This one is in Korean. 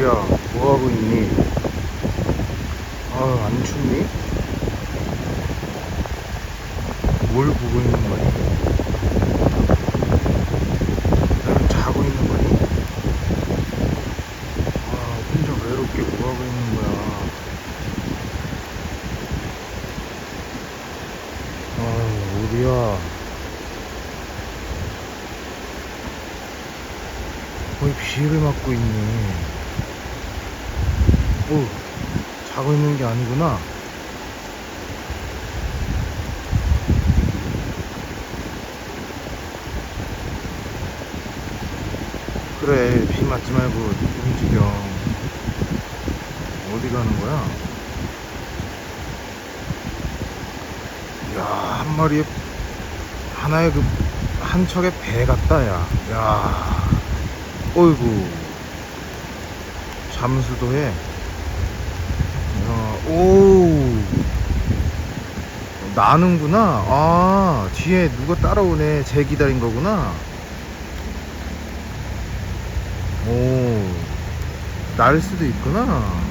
우리야 뭐하고 있니? 아, 안 춥니? 뭘 보고 있는 거니? 나는 자고 있는 거니? 아, 혼자 외롭게 뭐하고 있는 거야? 아, 우리야. 거의 비를 맞고 있네. 오, 자고 있는 게 아니구나. 그래, 비 맞지 말고 움직여. 어디 가는 거야? 야, 한 마리에, 하나의 그, 한 척의 배 같다, 야. 야. 어이구. 잠수도 해. 야, 오. 나는구나. 아, 뒤에 누가 따라오네. 쟤 기다린 거구나. 오. 날 수도 있구나.